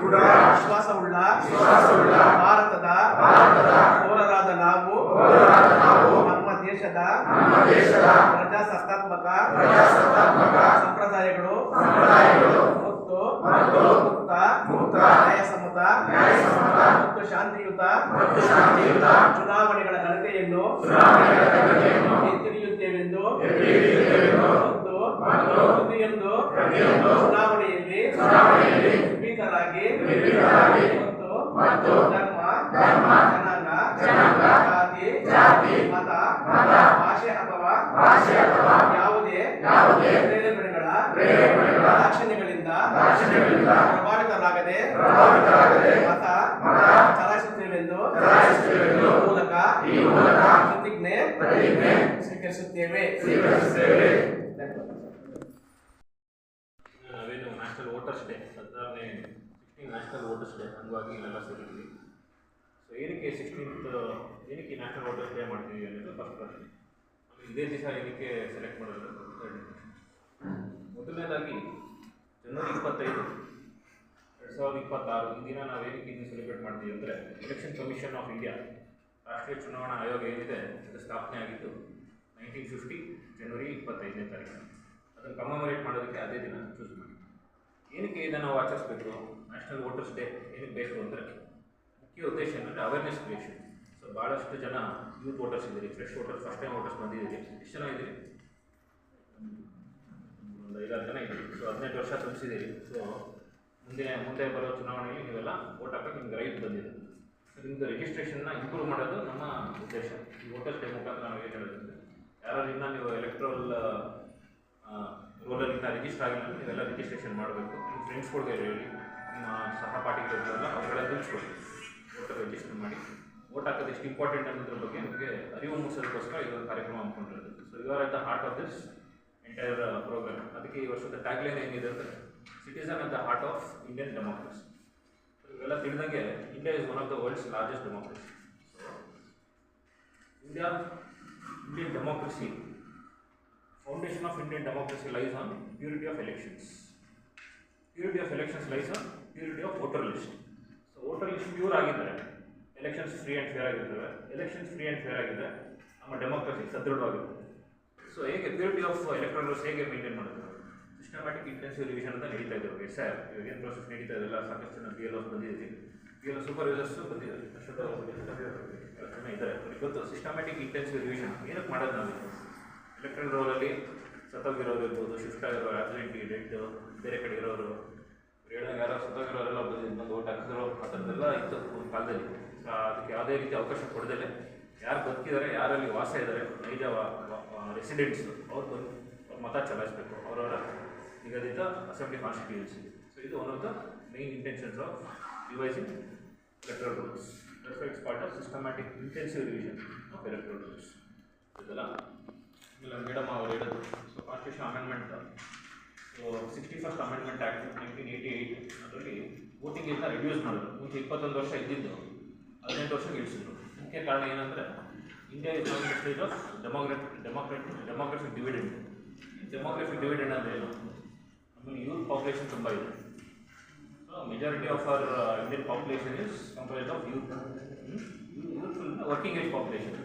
ದೃಢ ವಿಶ್ವಾಸವುಳ್ಳ ಭಾರತದ ಪೌರರಾದ ನಾವು ನಮ್ಮ ದೇಶದ ಪ್ರಜಾಸತ್ತಾತ್ಮಕ ಸಂಪ್ರದಾಯಗಳು ಮತ್ತು ಮುಕ್ತ ನ್ಯಾಯಸಮ್ಮತ ಮತ್ತು ಶಾಂತಿಯುತ ಚುನಾವಣೆಗಳ ಘನತೆಯನ್ನು ಎತ್ತಿ ಹಿಡಿಯುತ್ತೇವೆಂದು ಮತ್ತು ಪ್ರತಿಯೊಂದು ಚುನಾವಣೆಯಲ್ಲಿ ನಿರ್ಭೀತರಾಗಿ ಮತ್ತು ಧರ್ಮ ಜನಾಂಗ ಜಾತಿ ಮತ ಭಾಷೆ ಅಥವಾ ಯಾವುದೇ ಪ್ರೇರೇಪಣೆಗಳ ದಾಕ್ಷಿಣ್ಯಗಳಿಂದ ಪ್ರಭಾವಿತರಾಗದೆ ಮತ ಚಲಾಯಿಸುತ್ತೇವೆಂದು ಮೂಲಕ ಪ್ರತಿಜ್ಞೆ ಸ್ವೀಕರಿಸುತ್ತೇವೆ. ನಾವೇನು ನ್ಯಾಷನಲ್ ವೋಟರ್ಸ್ ಡೇ ಹದಿನಾರನೇ ಸಿಕ್ಸ್ಟೀನ್ ನ್ಯಾಷನಲ್ ವೋಟರ್ಸ್ ಡೇ ಅಂಗವಾಗಿ ಇಲ್ಲೆಲ್ಲ ಸೇರಿದ್ದೀವಿ ಸೊ ಏನಕ್ಕೆ ಸಿಕ್ಸ್ಟೀನ್ತ್ ಏನಕ್ಕೆ ನ್ಯಾಷನಲ್ ವೋಟರ್ಸ್ ಡೇ ಮಾಡ್ತೀವಿ ಅನ್ನೋದು ಫಸ್ಟ್ ಪ್ರಶ್ನೆ. ಇದೇ ದಿವಸ ಏನಕ್ಕೆ ಸೆಲೆಕ್ಟ್ ಮಾಡೋದು ಮೊದಲನೇದಾಗಿ ಜನವರಿ ಇಪ್ಪತ್ತೈದು, ಎರಡು ಸಾವಿರದ ಇಪ್ಪತ್ತಾರು ಈ ದಿನ ನಾವು ಏನಕ್ಕೆ ಇದನ್ನು ಸೆಲೆಬ್ರೇಟ್ ಮಾಡ್ತೀವಿ ಅಂದರೆ ಎಲೆಕ್ಷನ್ ಕಮಿಷನ್ ಆಫ್ ಇಂಡಿಯಾ ರಾಷ್ಟ್ರೀಯ ಚುನಾವಣಾ ಆಯೋಗ ಏನಿದೆ ಅದು ಸ್ಥಾಪನೆ ಆಗಿದ್ದು ನೈನ್ಟೀನ್ ಫಿಫ್ಟಿ ಜನವರಿ ಇಪ್ಪತ್ತೈದನೇ ತಾರೀಕು. ಅದನ್ನು ಕಮಮರೇಟ್ ಮಾಡೋದಕ್ಕೆ ಅದೇ ದಿನ ಚೂಸ್ ಮಾಡಿ. ಏನಕ್ಕೆ ಇದನ್ನು ನಾವು ಆಚರಿಸಬೇಕು? ನ್ಯಾಷನಲ್ ವೋಟರ್ಸ್ ಡೇ ಏನಕ್ಕೆ ಬೇಕು ಅಂದರೆ ಮುಖ್ಯ ಉದ್ದೇಶ ಏನಂದರೆ ಅವೇರ್ನೆಸ್ ಕ್ರಿಯೇಷನ್ ಸೊ ಭಾಳಷ್ಟು ಜನ ಯೂತ್ ವೋಟರ್ಸ್ ಇದ್ದೀರಿ fresh voters first time voters ಬಂದಿದ್ದೀರಿ, ಎಷ್ಟು ಜನ ಇದ್ದೀರಿ? ಒಂದು ಜನ ಇದ್ದೀರಿ ಸೊ ಹದಿನೆಂಟು ವರ್ಷ ತುಂಬಿಸಿದ್ದೀರಿ. ಸೊ ಮುಂದೆ ಮುಂದೆ ಬರೋ ಚುನಾವಣೆಯಲ್ಲಿ ನೀವೆಲ್ಲ ವೋಟ್ ಹಾಕೋಕೆ ನಿಮ್ಗೆ ರೈಟ್ ಬಂದಿದೆ. ಸೊ ನಿಮ್ಮದು ರಿಜಿಸ್ಟ್ರೇಷನ್ನ ಇಂಪ್ರೂವ್ ಮಾಡೋದು ನಮ್ಮ ಉದ್ದೇಶ. ಈ ವೋಟರ್ ಡೇ ಮುಖಾಂತರ ನಾವು ಏನು ಹೇಳೋದಂದ್ರೆ ಯಾರು ನೀವು ಎಲೆಕ್ಟ್ರಲ್ ರೋಲಲ್ಲಿ ಇನ್ನೂ ರಿಜಿಸ್ಟರ್ ಆಗಿಲ್ಲ ನೀವೆಲ್ಲ ರಿಜಿಸ್ಟ್ರೇಷನ್ ಮಾಡಬೇಕು. ನಿಮ್ಮ ಫ್ರೆಂಡ್ಸ್ಗಳಿಗೆ ಹೇಳಿ ನಿಮ್ಮ ಸಹಪಾಠಿಗಳಿಗೆಲ್ಲ ಅವರೆಲ್ಲ ತಿಳಿಸ್ಕೊಡಿ. ವೋಟರ್ ರಿಜಿಸ್ಟರ್ ಮಾಡಿ. ವೋಟ್ ಹಾಕೋದು ಎಷ್ಟು ಇಂಪಾರ್ಟೆಂಟ್ ಅನ್ನೋದ್ರ ಬಗ್ಗೆ ನಿಮಗೆ ಅರಿವು ಮೂಡಿಸೋದಕ್ಕೋಸ್ಕರ ಇದೊಂದು ಕಾರ್ಯಕ್ರಮ ಹಮ್ಮಿಕೊಂಡಿರೋದು. So you are at the heart of this entire program ಅದಕ್ಕೆ ಈ ವರ್ಷದ ಟ್ಯಾಗ್ಲೈನ್ ಏನಿದೆ ಅಂದರೆ citizen at the heart of Indian democracy ಇವೆಲ್ಲ ತಿಳಿದಂಗೆ India is one of the world's largest democracy India Indian democracy foundation of Indian democracy lies on purity of elections purity of elections lies on purity of voter list so voter list pure ಆಗಿದ್ದರೆ elections free and fair ಆಗಿರ್ತವೆ. Elections free and fair ಆಗಿದ್ದರೆ ನಮ್ಮ democracy ಸದೃಢವಾಗಿರುತ್ತೆ so ಹೇಗೆ purity of electrons ಹೇಗೆ maintain ಮಾಡೋದು systematic intensive revision ಅಂತ ನಡೀತಾ ಇದೆ ಓಕೆ ಸರ್ ಇವಾಗ ಏನು ಪ್ರೋಸೆಸ್ ನಡೀತಾ ಇದೆಲ್ಲ ಸಾಕಷ್ಟು ಜನ ಬಿ ಎಲ್ ಆಫ್ ಬಂದಿದ್ದೀವಿ ಬಿ ಎಲ್ ಸೂಪರ್ವೈಸರ್ಸು ಬಂದಿದ್ದಾರೆ. ಬಂದಿದೆ ಜನ ಇದ್ದಾರೆ. ಅವ್ರಿಗೆ ಗೊತ್ತು. ಸಿಸ್ಟಮ್ಯಾಟಿಕ್ ಇಂಟೆನ್ಸಿವ್ ರಿವಿಷನ್ ಏನಕ್ಕೆ ಮಾಡೋದು ನಾವು ಎಲೆಕ್ಟ್ರಲ್ ರೋಲಲ್ಲಿ ಸತ್ತೋಗಿರೋರು ಇರ್ಬೋದು ಶಿಫ್ಟ್ ಆಗಿರೋರು ಆಕ್ಸಿಡೆಂಟ್ ಡೆಡ್ ಬೇರೆ ಕಡೆ ಇರೋರು. ಹೇಳಿದಾಗ ಯಾರೋ ಸತ್ತೋಗಿರೋರೆಲ್ಲ ಬಂದಿದ್ದು ಬಂದು ಓಟ್ ಹಾಕಿದ್ರು. ಆ ಥರದ್ದೆಲ್ಲ ಇತ್ತು ಒಂದು ಕಾಲದಲ್ಲಿ. ಅದಕ್ಕೆ ಯಾವುದೇ ರೀತಿ ಅವಕಾಶ ಕೊಡದೇ ಯಾರು ಬದುಕಿದ್ದಾರೆ ಯಾರಲ್ಲಿ ವಾಸ ಇದ್ದಾರೆ ನೈಜ ರೆಸಿಡೆಂಟ್ಸ್ ಅವ್ರು ಬಂದು ಮತ ಚಲಾಯಿಸಬೇಕು. ಅವರವರ ನಿಗದಿತ ಅಸೆಂಬ್ಲಿ ಕಾನ್ಸ್ಟಿಟ್ಯೂನ್ಸಿ ಸೊ ಇದು one of the main intentions of revising electoral rules it's part of systematic intensive revision of electoral rules ಇದೆಲ್ಲ ಆಮೇಲೆ ಮೇಡಮ್ ಅವ್ರು ಹೇಳೋದು so constitution amendment so sixty first amendment act nineteen eighty eight ಅದರಲ್ಲಿ ವೋಟಿಂಗಿಂದ reduce ಮಾಡಿದ್ರು. ಮುಂಚೆ ಇಪ್ಪತ್ತೊಂದು ವರ್ಷ ಇದ್ದಿದ್ದು, ಹದಿನೆಂಟು ವರ್ಷಕ್ಕೆ ಇಳಿಸಿದ್ರು ಮುಖ್ಯ ಕಾರಣ ಏನಂದರೆ India is not stage of democrat democrat demographic dividend demographic dividend ಅಂದರೆ ಏನು? ಯೂತ್ ಪಾಪ್ಯುಲೇಷನ್ ತುಂಬ ಇದೆ. So majority of our Indian population is compared of youth youthful working age population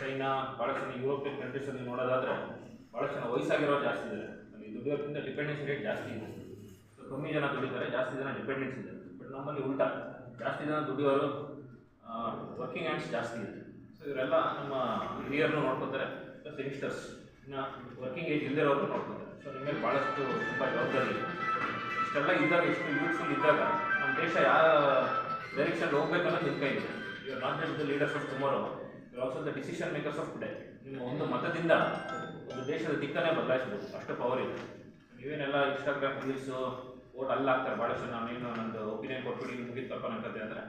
China ಭಾಳ ಜನ ಯುರೋಪಿಯನ್ ಕಂಟ್ರೀಸಲ್ಲಿ ನೋಡೋದಾದರೆ, ಭಾಳಷ್ಟು ಜನ ಜಾಸ್ತಿ ಇದೆ ಅಲ್ಲಿ ದುಡಿಯೋದ್ರಿಂದ ಡಿಪೆಂಡೆನ್ಸ್ ರೇಟ್ ಜಾಸ್ತಿ ಇದೆ. ಸೊ ಕಮ್ಮಿ ಜನ ದುಡಿತಾರೆ, ಜಾಸ್ತಿ ಜನ ಡಿಪೆಂಡೆನ್ಸ್ ಇದೆ. ಬಟ್ ನಮ್ಮಲ್ಲಿ ಉಲ್ಟಾ. ಜಾಸ್ತಿ ಜನ ದುಡಿಯೋರು ವರ್ಕಿಂಗ್ ಹ್ಯಾಂಡ್ಸ್ ಜಾಸ್ತಿ ಇದೆ. ಇವರೆಲ್ಲ ನಮ್ಮ ಹಿರಿಯರನ್ನು ನೋಡ್ಕೋತಾರೆ ಪ್ಲಸ್ ಯಂಗ್ಸ್ಟರ್ಸ್ ವರ್ಕಿಂಗ್ ಏಜ್ ಇಲ್ಲದಿರೋರು ನೋಡ್ಕೊತಾರೆ. ಸೊ ನಿಮ್ಮ ಭಾಳಷ್ಟು ತುಂಬ ಜವಾಬ್ದಾರಿ ಇಷ್ಟೆಲ್ಲ ಇದ್ದಾಗ ಎಷ್ಟು ಯೂತ್ಫುಲ್ ಇದ್ದಾಗ ನಮ್ಮ ದೇಶ ಯಾವ ಡೈರೆಕ್ಷನ್ ಹೋಗ್ಬೇಕನ್ನೋದು ನಿಮ್ಮ ನಿಮ್ಮ ಇದೆ ಇವರು not just the leaders of tomorrow you also the decision makers of today ನಿಮ್ಮ ಒಂದು ಮತದಿಂದ ಒಂದು ದೇಶದ ದಿಕ್ಕನ್ನೇ ಬದಲಾಯಿಸ್ಬೋದು. ಅಷ್ಟು ಪವರ್ ಇದೆ. ನೀವೇನೆಲ್ಲ ಇನ್ಸ್ಟಾಗ್ರಾಮ್ ರೀಲ್ಸು ಓಟ್ ಅಲ್ಲಿ ಹಾಕ್ತಾರೆ ಭಾಳಷ್ಟು ನಾನು ಏನು ನಂದು ಒಪಿನಿಯನ್ ಕೊಟ್ಬಿಡಿ ಮುಗಿದು ತಪ್ಪ ಕತೆ ಅಂದರೆ.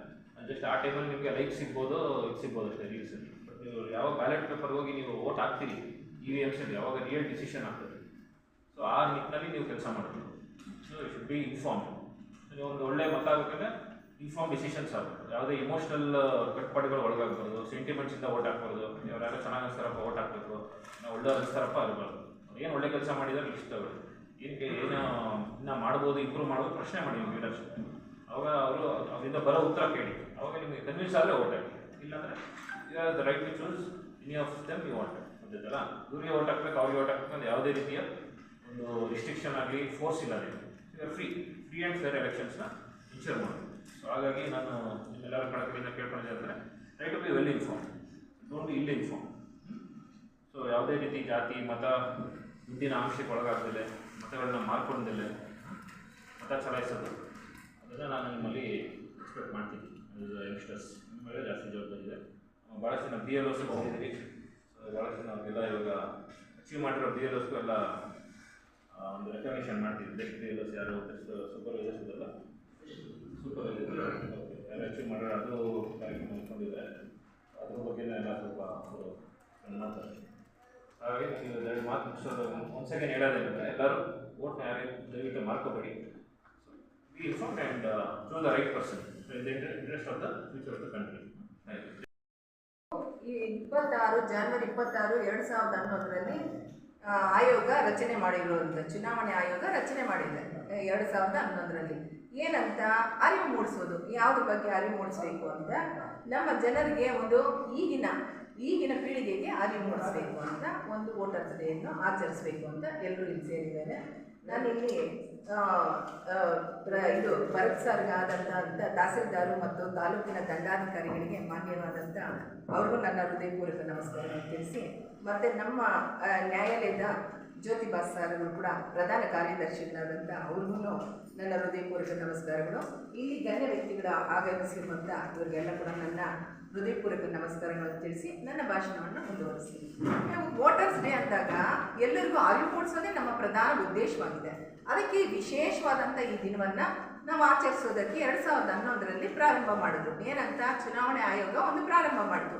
ಜಸ್ಟ್ ಆ ಟೈಮಲ್ಲಿ ನಿಮಗೆ ಲೈಕ್ ಸಿಗ್ಬೋದು, ಇದು ಸಿಗ್ಬೋದು ಅಷ್ಟೇ ಬಟ್ ನೀವು ಯಾವ ಬ್ಯಾಲೆಟ್ ಪೇಪರ್ ಹೋಗಿ ನೀವು ಓಟ್ ಹಾಕ್ತೀರಿ ಇ ವಿ ಎಮ್ಸಲ್ಲಿ ಯಾವಾಗ ರಿಯಲ್ ಡಿಸಿಷನ್ ಆಗ್ತದೆ. ಸೊ ಆ ನಿಟ್ಟಿನಲ್ಲಿ ನೀವು ಕೆಲಸ ಮಾಡಬೇಕು. So it should be inform ನೀವು ಒಂದು ಒಳ್ಳೆ ಮತ ಆಗಬೇಕಂದ್ರೆ ಇನ್ಫಾರ್ಮ್ ಡಿಸಿಷನ್ಸ್ ಆಗಬೇಕು. ಯಾವುದೇ ಇಮೋಷನಲ್ ಕಟ್ಪಾಡುಗಳು ಒಳಗಾಗಬಾರ್ದು ಸೆಂಟಿಮೆಂಟ್ಸಿಂದ ಓಟ್ ಹಾಕ್ಬಾರ್ದು. ಯಾರು ಚೆನ್ನಾಗಿ ಅನಿಸ್ತಾರಪ್ಪ ಓಟ್ ಹಾಕಬೇಕು. ನಾವು ಒಳ್ಳೆ ಅನಿಸ್ತಾರಪ್ಪ ಆಗಬಾರ್ದು ಏನು ಒಳ್ಳೆ ಕೆಲಸ ಮಾಡಿದ್ರೆ ಇಷ್ಟ ಏನಕ್ಕೆ, ಏನು ಇನ್ನ ಮಾಡ್ಬೋದು ಇಂಪ್ರೂವ್ ಮಾಡ್ಬೋದು, ಪ್ರಶ್ನೆ ಮಾಡಿ ನೀವು ಲೀಡರ್ಶಿಪ್ ಅವಾಗ ಅವರು ಅವರಿಂದ ಬರೋ ಉತ್ತರ ಕೇಳಿ. ಅವಾಗ ನಿಮಗೆ ಕನ್ವಿನ್ಸ್ ಆದರೆ ಓಟ್ ಹಾಕಿ. ಇಲ್ಲಾಂದರೆ the right to choose any of them you want ಗೊತ್ತೈತಲ್ಲ ಇವ್ರಿಗೆ ಓಟ್ ಹಾಕ್ಬೇಕು, ಅವ್ರಿಗೆ ಓಟ್ ಹಾಕ್ಬೇಕು ಯಾವುದೇ ರೀತಿಯ ಒಂದು ರಿಸ್ಟ್ರಿಕ್ಷನ್ ಆಗಲಿ ಫೋರ್ಸ್ ಇಲ್ಲ ನೀವು ಫ್ರೀ ಫ್ರೀ ಆ್ಯಂಡ್ ಫೇರ್ ಎಲೆಕ್ಷನ್ಸ್ನ ಇನ್ಶೂರ್ ಮಾಡೋದು. ಸೊ ಹಾಗಾಗಿ ನಾನು ನಿಮ್ಮೆಲ್ಲರ ಕಡೆಯಿಂದ ಕೇಳ್ಕೊಂಡಿದ್ದೆ ಅಂದರೆ right to be well inform don't be ill inform so ಯಾವುದೇ ರೀತಿ ಜಾತಿ, ಮತ, ಹಿಂದಿನ ಆಂಶಕ್ಕೆ ಒಳಗಾಗ್ದಿಲ್ಲ ಮತಗಳನ್ನ ಮಾರ್ಕೊಂಡಿಲ್ಲ ಮತ ಚಲಾಯಿಸೋದು. ಅದನ್ನು ನಾನು ನಿಮ್ಮಲ್ಲಿ ಎಕ್ಸ್ಪೆಕ್ಟ್ ಮಾಡ್ತೀನಿ. ಯಂಗ್ಸ್ಟರ್ಸ್ ನಿಮ್ಮ ಮೇಲೆ ಜಾಸ್ತಿ ಜವಾಬ್ದಾರಿ ಇದೆ ಭಾಳಷ್ಟು ಜನ ಬಿ ಎಲ್ ಓಸ್ ಬಂದಿದ್ದೀವಿ ಭಾಳಷ್ಟು ಜನ ಅವ್ರಿಗೆಲ್ಲ ಇವಾಗ ಅಚೀವ್ ಮಾಡಿರೋ ಬಿ ಎಲ್ ಓಸ್ಗೂ ಎಲ್ಲ ಒಂದು ರೆಕಗ್ನಿಷನ್ ಮಾಡ್ತೀವಿ. ಬೆಸ್ಟ್ ಬಿ ಎಲ್ ಓಸ್ ಯಾರು ಬೆಸ್ಟ್ ಸೂಪರ್ವೈಸರ್ಸ್ ಇದೆಲ್ಲ ಸೂಪರ್ವೈಸರ್ ಅಚೀವ್ ಮಾಡಿರೋ ಅದು ಕಾರ್ಯಕ್ರಮ ಇಟ್ಕೊಂಡಿದ್ದಾರೆ ಅದ್ರ ಬಗ್ಗೆ ಎಲ್ಲ ಸ್ವಲ್ಪ ಅವರು ಮಾತಾಡ್ತಾರೆ ಹಾಗಾಗಿ ನೀವು ಎರಡು ಮಾತು ಮುಗಿಸೋದು, ಒಂದು ಸೆಕೆಂಡ್ ಹೇಳೋದೇನಿಲ್ಲ ಎಲ್ಲರೂ ಓಟ್ನ ಯಾರೇ ದಯವಿಟ್ಟು ಮಾರ್ಕೋಬೇಡಿ informed and uh, choose the right person in the interest of the future of the country. Thank you ಈ ಇಪ್ಪತ್ತಾರು ಜನವರಿ ಇಪ್ಪತ್ತಾರು ಎರಡು ಸಾವಿರದ ಹನ್ನೊಂದರಲ್ಲಿ ಆಯೋಗ ರಚನೆ ಮಾಡಿರುವಂಥ ಚುನಾವಣೆ ಆಯೋಗ ರಚನೆ ಮಾಡಿದೆ ಎರಡು ಸಾವಿರದ ಹನ್ನೊಂದರಲ್ಲಿ. ಏನಂತ ಅರಿವು ಮೂಡಿಸೋದು ಯಾವುದ್ರ ಬಗ್ಗೆ ಅರಿವು ಮೂಡಿಸ್ಬೇಕು ಅಂತ ನಮ್ಮ ಜನರಿಗೆ ಒಂದು ಈಗಿನ ಈಗಿನ ಪೀಳಿಗೆಗೆ ಅರಿವು ಮೂಡಿಸಬೇಕು ಅಂತ ಒಂದು ವೋಟರ್ಸ್ ಡೇಯನ್ನು ಆಚರಿಸಬೇಕು ಅಂತ ಎಲ್ಲರೂ ಇಲ್ಲಿ ಸೇರಿದ್ದಾರೆ. ನಾನಿಲ್ಲಿ ಇಲ್ಲಿ ಇದು ಭರತ್ ಸರ್ಗಾದಂಥ ತಹಸೀಲ್ದಾರು ಮತ್ತು ತಾಲೂಕಿನ ದಂಡಾಧಿಕಾರಿಗಳಿಗೆ ಮಾನ್ಯವಾದಂಥ ಅವ್ರಿಗೂ ನನ್ನ ಹೃದಯಪೂರ್ವಕ ನಮಸ್ಕಾರವನ್ನು ತಿಳಿಸಿ, ಮತ್ತು ನಮ್ಮ ನ್ಯಾಯಾಲಯದ ಜ್ಯೋತಿ ಬಾಸ್ ಕೂಡ ಪ್ರಧಾನ ಕಾರ್ಯದರ್ಶಿಗಳಾದಂಥ ಅವ್ರಿಗೂ ನನ್ನ ಹೃದಯಪೂರ್ವಕ ನಮಸ್ಕಾರಗಳು. ಇಲ್ಲಿ ಗಣ್ಯ ವ್ಯಕ್ತಿಗಳ ಆಗಮಿಸಿರುವಂಥ ಇವರಿಗೆಲ್ಲ ಕೂಡ ನನ್ನ ಹೃದಯಪೂರ್ವಕ ನಮಸ್ಕಾರಗಳನ್ನು ತಿಳಿಸಿ ನನ್ನ ಭಾಷಣವನ್ನು ಮುಂದುವರಿಸ್ತೀನಿ ನಾವು ವೋಟರ್ಸ್ ಡೇ ಅಂದಾಗ ಎಲ್ಲರಿಗೂ ಅರಿವು ಮೂಡಿಸೋದೇ ನಮ್ಮ ಪ್ರಧಾನ ಉದ್ದೇಶವಾಗಿದೆ. ಅದಕ್ಕೆ ವಿಶೇಷವಾದಂಥ ಈ ದಿನವನ್ನು ನಾವು ಆಚರಿಸೋದಕ್ಕೆ ಎರಡು ಸಾವಿರದ ಹನ್ನೊಂದರಲ್ಲಿ ಪ್ರಾರಂಭ ಮಾಡಿದ್ರು. ಏನಂತ? ಚುನಾವಣೆ ಆಯೋಗ ಒಂದು ಪ್ರಾರಂಭ ಮಾಡಿತು.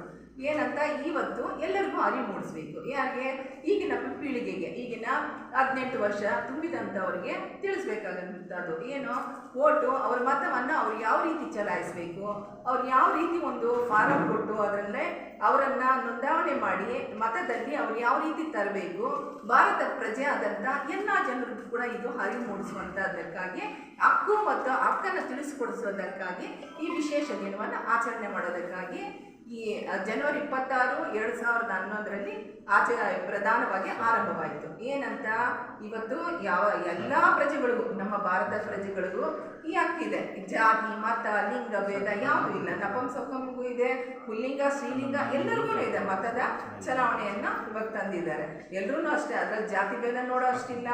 ಏನಂತ ಇವತ್ತು ಎಲ್ಲರಿಗೂ ಅರಿವು ಮೂಡಿಸ್ಬೇಕು. ಯಾಕೆ ಈಗಿನ ಪೀಳಿಗೆಗೆ, ಈಗಿನ ಹದಿನೆಂಟು ವರ್ಷ ತುಂಬಿದಂಥವ್ರಿಗೆ ತಿಳಿಸ್ಬೇಕಾಗಂಥದ್ದು ಏನು? ಓಟು, ಅವ್ರ ಮತವನ್ನು ಅವ್ರು ಯಾವ ರೀತಿ ಚಲಾಯಿಸಬೇಕು? ಅವ್ರು ಯಾವ ರೀತಿ ಒಂದು ಫಾರಂ ಕೊಟ್ಟು ಅದರಲ್ಲೇ ಅವರನ್ನು ನೋಂದಾವಣೆ ಮಾಡಿ ಮತದಲ್ಲಿ ಅವ್ರು ಯಾವ ರೀತಿ ತರಬೇಕು? ಭಾರತ ಪ್ರಜೆ ಆದಂಥ ಎಲ್ಲ ಜನರಿಗೂ ಕೂಡ ಇದು ಅರಿವು ಮೂಡಿಸುವಂಥದ್ದಕ್ಕಾಗಿ, ಹಕ್ಕು ಮತ್ತು ಹಕ್ಕನ್ನು ತಿಳಿಸ್ಕೊಡಿಸೋದಕ್ಕಾಗಿ ಈ ವಿಶೇಷ ದಿನವನ್ನು ಆಚರಣೆ ಮಾಡೋದಕ್ಕಾಗಿ ಈ ಜನವರಿ ಇಪ್ಪತ್ತಾರು ಎರಡು ಸಾವಿರದ ಹನ್ನೊಂದರಲ್ಲಿ ಆಚರ ಪ್ರಧಾನವಾಗಿ ಆರಂಭವಾಯಿತು. ಏನಂತ? ಇವತ್ತು ಯಾವ ಎಲ್ಲ ಪ್ರಜೆಗಳಿಗೂ, ನಮ್ಮ ಭಾರತ ಪ್ರಜೆಗಳಿಗೂ ಈ ಹಕ್ಕಿದೆ ಜಾತಿ, ಮತ, ಲಿಂಗ, ಭೇದ ಯಾವುದೂ ಇಲ್ಲ. ನಪಂಸಕಂಗೂ ಇದೆ, ಪುಲ್ಲಿಂಗ ಶ್ರೀಲಿಂಗ ಎಲ್ಲರಿಗೂ ಇದೆ. ಮತದ ಚಲಾವಣೆಯನ್ನ ಇವಾಗ ತಂದಿದ್ದಾರೆ. ಎಲ್ಲರೂ ಅಷ್ಟೇ. ಅದ್ರಲ್ಲಿ ಜಾತಿ ಭೇದ ನೋಡೋ ಅಷ್ಟಿಲ್ಲ.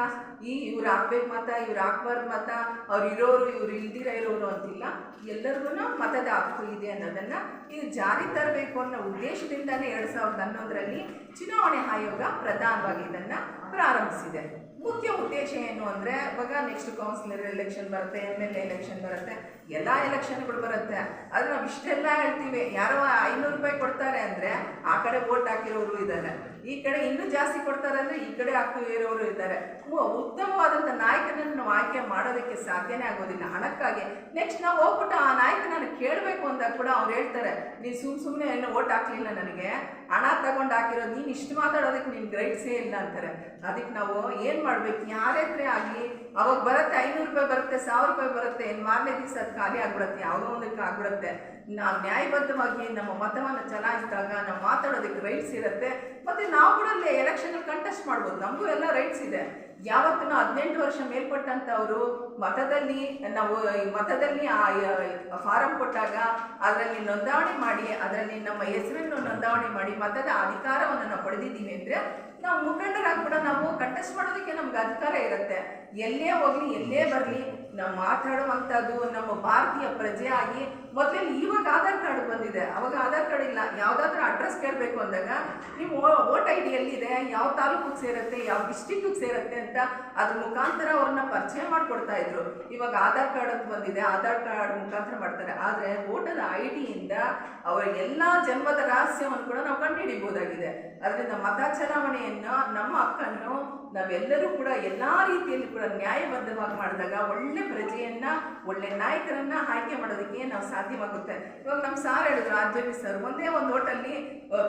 ಈ ಇವ್ರು ಹಾಕ್ಬೇಕು ಮತ, ಇವ್ರು ಹಾಕ್ಬಾರ್ದು ಮತ, ಅವ್ರು ಇರೋರು, ಇವ್ರು ಇಲ್ದಿರ ಇರೋರು ಅಂತಿಲ್ಲ. ಎಲ್ಲರಿಗೂ ಮತದ ಹಕ್ಕು ಇದೆ ಅನ್ನೋದನ್ನ ಇದು ಜಾರಿ ತರಬೇಕು ಅನ್ನೋ ಉದ್ದೇಶದಿಂದಲೇ ಎರಡ್ ಸಾವಿರದ ಹನ್ನೊಂದರಲ್ಲಿ ಚುನಾವಣೆ ಆಯೋಗ ಪ್ರಧಾನವಾಗಿ ಇದನ್ನ ಪ್ರಾರಂಭಿಸಿದೆ. ಮುಖ್ಯ ಉದ್ದೇಶ ಏನು ಅಂದ್ರೆ, ಇವಾಗ ನೆಕ್ಸ್ಟ್ ಕೌನ್ಸಿಲರ್ ಎಲೆಕ್ಷನ್ ಬರುತ್ತೆ ಎಂ ಎಲ್ ಎಲೆಕ್ಷನ್ ಬರುತ್ತೆ, ಎಲ್ಲ ಎಲೆಕ್ಷನ್ಗಳು ಬರುತ್ತೆ. ಆದರೆ ನಾವು ಇಷ್ಟೆಲ್ಲ ಹೇಳ್ತೀವಿ, ಯಾರೋ ಐನೂರು ರೂಪಾಯಿ ಕೊಡ್ತಾರೆ ಅಂದ್ರೆ ಆ ಕಡೆ ವೋಟ್ ಹಾಕಿರೋರು ಇದ್ದಾರೆ. ಈ ಕಡೆ ಇನ್ನೂ ಜಾಸ್ತಿ ಕೊಡ್ತಾರೆ ಅಂದ್ರೆ ಈ ಕಡೆ ಹಾಕಿರೋರು ಇದ್ದಾರೆ. ಓಹ್ ಉತ್ತಮವಾದಂಥ ನಾಯಕನನ್ನು ನಾವು ಆಯ್ಕೆ ಮಾಡೋದಕ್ಕೆ ಸಾಧ್ಯನೇ ಆಗೋದಿಲ್ಲ. ಹಣಕ್ಕಾಗಿ. ನೆಕ್ಸ್ಟ್ ನಾವು ಹೋಗ್ಬಿಟ್ಟು ಆ ನಾಯಕನನ್ನು ಕೇಳಬೇಕು ಅಂದಾಗ ಕೂಡ ಅವ್ರು ಹೇಳ್ತಾರೆ. ನೀನು ಸುಮ್ಮ ಸುಮ್ಮನೆ ಏನು ಓಟ್ ಹಾಕಲಿಲ್ಲ ನನಗೆ. ಹಣ ತಗೊಂಡು ಹಾಕಿರೋದು, ನೀನು ಇಷ್ಟು ಮಾತಾಡೋದಕ್ಕೆ ನಿನ್ಗೆ ರೈಟ್ಸೇ ಇಲ್ಲ ಅಂತಾರೆ. ಅದಕ್ಕೆ ನಾವು ಏನು ಮಾಡಬೇಕು? ಯಾರೇ ಆಗಲಿ, ಅವಾಗ ಬರುತ್ತೆ, ಐನೂರು ರೂಪಾಯಿ ಬರುತ್ತೆ, ಸಾವಿರ ರೂಪಾಯಿ ಬರುತ್ತೆ ಇನ್ನು ಮಾರನೇ ದಿವಸ ಅದು ಖಾಲಿ ಆಗ್ಬಿಡುತ್ತೆ, ಯಾವುದೋ ಒಂದಕ್ಕೆ ಆಗ್ಬಿಡುತ್ತೆ. ನಾವು ನ್ಯಾಯಬದ್ಧವಾಗಿ ನಮ್ಮ ಮತವನ್ನು ಚಲಾಯಿಸಿದಾಗ ನಾವು ಮಾತಾಡೋದಕ್ಕೆ ರೈಟ್ಸ್ ಇರುತ್ತೆ. ಮತ್ತು ನಾವು ಕೂಡ ಅಲ್ಲಿ ಎಲೆಕ್ಷನ್ಗಳು ಕಂಟೆಸ್ಟ್ ಮಾಡ್ಬೋದು. ನಮಗೂ ಎಲ್ಲ ರೈಟ್ಸ್ ಇದೆ. ಯಾವತ್ತೂ ಹದಿನೆಂಟು ವರ್ಷ ಮೇಲ್ಪಟ್ಟಂಥವರು ಮತದಲ್ಲಿ ನಾವು ಮತದಲ್ಲಿ ಆ ಫಾರಂ ಕೊಟ್ಟಾಗ ಅದರಲ್ಲಿ ನೋಂದಾವಣೆ ಮಾಡಿ, ಅದರಲ್ಲಿ ನಮ್ಮ ಹೆಸರನ್ನು ನೋಂದಾವಣೆ ಮಾಡಿ ಮತದ ಅಧಿಕಾರವನ್ನು ನಾವು ಪಡೆದಿದ್ದೀವಿ ಅಂದರೆ ನಾವು ಮುಖಂಡರಾಗಿ ಕೂಡ ನಾವು ಕಂಟೆಸ್ಟ್ ಮಾಡೋದಕ್ಕೆ ನಮ್ಗೆ ಅಧಿಕಾರ ಇರುತ್ತೆ. ಎಲ್ಲೇ ಹೋಗಲಿ, ಎಲ್ಲೇ ಬರಲಿ ನಾವು ಮಾತಾಡುವಂಥದ್ದು ನಮ್ಮ ಭಾರತೀಯ ಪ್ರಜೆಯಾಗಿ ಮೊದಲಲ್ಲಿ ಇವಾಗ ಆಧಾರ್ ಕಾರ್ಡ್ ಬಂದಿದೆ. ಅವಾಗ ಆಧಾರ್ ಕಾರ್ಡ್ ಇಲ್ಲ. ಯಾವುದಾದ್ರೂ ಅಡ್ರೆಸ್ ಕೇಳಬೇಕು ಅಂದಾಗ ನೀವು ವೋಟ್ ಐ ಡಿ ಎಲ್ಲಿದೆ? ಯಾವ ತಾಲೂಕಿಗೆ ಸೇರುತ್ತೆ? ಯಾವ ಡಿಸ್ಟಿಕ್ಕಿಗೆ ಸೇರುತ್ತೆ ಅಂತ ಅದ್ರ ಮುಖಾಂತರ ಅವ್ರನ್ನ ಪರಿಚಯ ಮಾಡಿಕೊಡ್ತಾ ಇದ್ರು. ಇವಾಗ ಆಧಾರ್ ಕಾರ್ಡ್ ಅಂತ ಬಂದಿದೆ. ಆಧಾರ್ ಕಾರ್ಡ್ ಮುಖಾಂತರ ಮಾಡ್ತಾರೆ. ಆದರೆ ವೋಟರ್ ಐ ಡಿಯಿಂದ ಅವರ ಎಲ್ಲ ಜನ್ಮದ ರಹಸ್ಯವನ್ನು ಕೂಡ ನಾವು ಕಂಡುಹಿಡಿಬಹುದಾಗಿದೆ. ಅದರಿಂದ ಮತ ಚಲಾವಣೆಯನ್ನು ನಮ್ಮ ಹಕ್ಕನ್ನು ನಾವೆಲ್ಲರೂ ಕೂಡ ಎಲ್ಲ ರೀತಿಯಲ್ಲಿ ಕೂಡ ನ್ಯಾಯಬದ್ಧವಾಗಿ ಮಾಡಿದಾಗ ಒಳ್ಳೆ ಪ್ರಜೆಯನ್ನ, ಒಳ್ಳೆ ನಾಯಕರನ್ನ ಆಯ್ಕೆ ಮಾಡೋದಕ್ಕೆ ನಾವು ಸಾಧ್ಯವಾಗುತ್ತೆ. ಇವಾಗ ನಮ್ಮ ಸಾರ್ ಹೇಳಿದ್ರು, ಆರ್ ಸರ್, ಒಂದೇ ಒಂದು ಓಟಲ್ಲಿ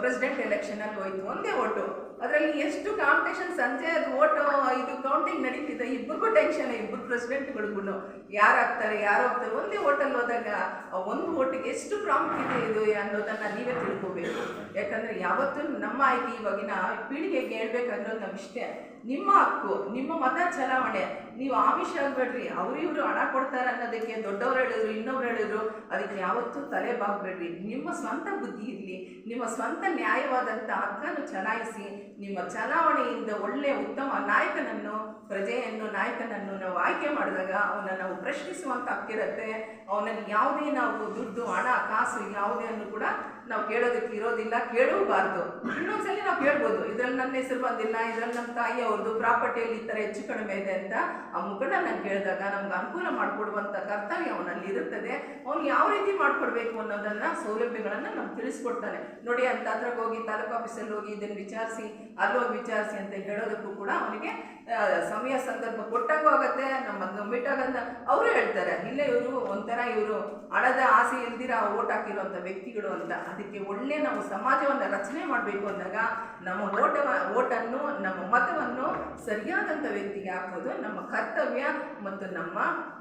ಪ್ರೆಸಿಡೆಂಟ್ ಎಲೆಕ್ಷನ್ ಅಲ್ಲಿ ಹೋಯ್ತು, ಒಂದೇ ಓಟು. ಅದರಲ್ಲಿ ಎಷ್ಟು ಕಾಂಪಿಟೇಷನ್ ಸಂಜೆ ಅದು ಓಟು, ಇದು ಕೌಂಟಿಂಗ್ ನಡೀತಿದೆ ಇಬ್ಬರಿಗೂ ಟೆನ್ಷನ್ ಇಬ್ಬರು ಪ್ರೆಸಿಡೆಂಟ್ಗಳಿಗೂ ಯಾರು ಆಗ್ತಾರೆ, ಯಾರು ಹೋಗ್ತಾರೆ, ಒಂದೇ ಓಟಲ್ಲಿ ಹೋದಾಗ ಒಂದು ಓಟಿಗೆ ಎಷ್ಟು ಪ್ರಾಮುಖ್ಯತೆ ಇದು ಅನ್ನೋದನ್ನ ನೀವೇ ತಿಳ್ಕೋಬೇಕು. ಯಾಕಂದ್ರೆ ಯಾವತ್ತೂ ನಮ್ಮ ಆಯ್ಕೆ ಇವಾಗಿನ ಪೀಳಿಗೆಗೆ ಹೇಳ್ಬೇಕಂದ್ರೆ ನಾವು ಇಷ್ಟೇ ನಿಮ್ಮ ಹಕ್ಕು, ನಿಮ್ಮ ಮತ ಚಲಾವಣೆ, ನೀವು ಆಮಿಷ ಆಗ್ಬೇಡ್ರಿ ಅವರು ಇವರು ಹಣ ಕೊಡ್ತಾರೆ ಅನ್ನೋದಕ್ಕೆ ದೊಡ್ಡವ್ರು ಹೇಳಿದ್ರು, ಇನ್ನೊಬ್ರು ಹೇಳಿದ್ರು, ಅದಕ್ಕೆ ಯಾವತ್ತೂ ತಲೆ ಬಾಗ್ಬೇಡ್ರಿ. ನಿಮ್ಮ ಸ್ವಂತ ಬುದ್ಧಿ ಇರಲಿ, ನಿಮ್ಮ ಸ್ವಂತ ನ್ಯಾಯವಾದಂಥ ಹಕ್ಕನ್ನು ಚಲಾಯಿಸಿ, ನಿಮ್ಮ ಚಲಾವಣೆಯಿಂದ ಒಳ್ಳೆಯ ಉತ್ತಮ ನಾಯಕನನ್ನು, ಪ್ರಜೆಯನ್ನು, ನಾಯಕನನ್ನು ನಾವು ಆಯ್ಕೆ ಮಾಡಿದಾಗ ಅವನ್ನ ನಾವು ಪ್ರಶ್ನಿಸುವಂತ ಹಕ್ಕಿರುತ್ತೆ. ಅವನಲ್ಲಿ ಯಾವುದೇ ನಾವು ದುಡ್ಡು, ಹಣ, ಕಾಸು ಅನ್ನು ಕೂಡ ನಾವು ಕೇಳೋದಕ್ಕೆ ಇರೋದಿಲ್ಲ, ಕೇಳೂಬಾರ್ದು. ಇನ್ನೊಂದ್ಸಲ ನಾವು ಕೇಳ್ಬೋದು, ಇದ್ರಲ್ಲಿ ನನ್ನ ಹೆಸರು ಬಂದಿಲ್ಲ, ಇದ್ರಲ್ಲಿ ನಮ್ಮ ತಾಯಿ ಅವ್ರದ್ದು ಪ್ರಾಪರ್ಟಿಯಲ್ಲಿ ಈ ಥರ ಹೆಚ್ಚು ಕಡಿಮೆ ಇದೆ ಅಂತ. ಆ ಮುಖಂಡ ನಾನು ಕೇಳಿದಾಗ ನಮ್ಗೆ ಅನುಕೂಲ ಮಾಡಿಕೊಡುವಂಥ ಕರ್ತವ್ಯ ಅವನಲ್ಲಿ ಇರುತ್ತದೆ. ಅವ್ನು ಯಾವ ರೀತಿ ಮಾಡಿಕೊಡ್ಬೇಕು ಅನ್ನೋದನ್ನು ಸೌಲಭ್ಯಗಳನ್ನು ನಮ್ಗೆ ತಿಳಿಸ್ಕೊಡ್ತಾನೆ. ನೋಡಿ ಅಂತ ಹತ್ರಕ್ಕೆ ಹೋಗಿ ತಾಲೂಕು ಆಫೀಸಲ್ಲಿ ಹೋಗಿ ಇದನ್ನು ವಿಚಾರಿಸಿ ಅಲ್ಲೋಗಿ ವಿಚಾರಿಸಿ ಅಂತ ಹೇಳೋದಕ್ಕೂ ಕೂಡ ಅವನಿಗೆ ಸಮಯ ಸಂದರ್ಭ ಕೊಟ್ಟಂಗೂ ಆಗತ್ತೆ, ನಮ್ಮ ಮೀಟ್ ಆಗಂದ ಅವರು ಹೇಳ್ತಾರೆ, ಇಲ್ಲೇ ಇವರು, ಒಂಥರ ಇವರು ಹಣದ ಆಸೆ ಇಲ್ದಿರ ಓಟ್ ಹಾಕಿರುವಂಥ ವ್ಯಕ್ತಿಗಳು ಅಂತ. ಅದಕ್ಕೆ ಒಳ್ಳೆ ನಾವು ಸಮಾಜವನ್ನು ರಚನೆ ಮಾಡಬೇಕು ಅಂದಾಗ ನಮ್ಮ ಓಟ ಓಟನ್ನು, ನಮ್ಮ ಮತವನ್ನು ಸರಿಯಾದಂಥ ವ್ಯಕ್ತಿಗೆ ಹಾಕೋದು ನಮ್ಮ ಕರ್ತವ್ಯ ಮತ್ತು ನಮ್ಮ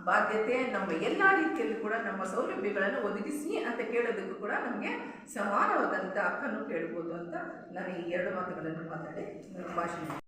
ಬಾಧ್ಯತೆ, ನಮ್ಮ ಎಲ್ಲ ರೀತಿಯಲ್ಲೂ ಕೂಡ ನಮ್ಮ ಸೌಲಭ್ಯಗಳನ್ನು ಒದಗಿಸಿ ಅಂತ ಕೇಳೋದಕ್ಕೂ ಕೂಡ ನಮಗೆ ಸಮಾನವಾದಂಥ ಹಕ್ಕನ್ನು ಕೇಳ್ಬೋದು ಅಂತ ನಾನು ಈ ಎರಡು ಮಾತುಗಳನ್ನು ಮಾತಾಡಿ ಭಾಷಣ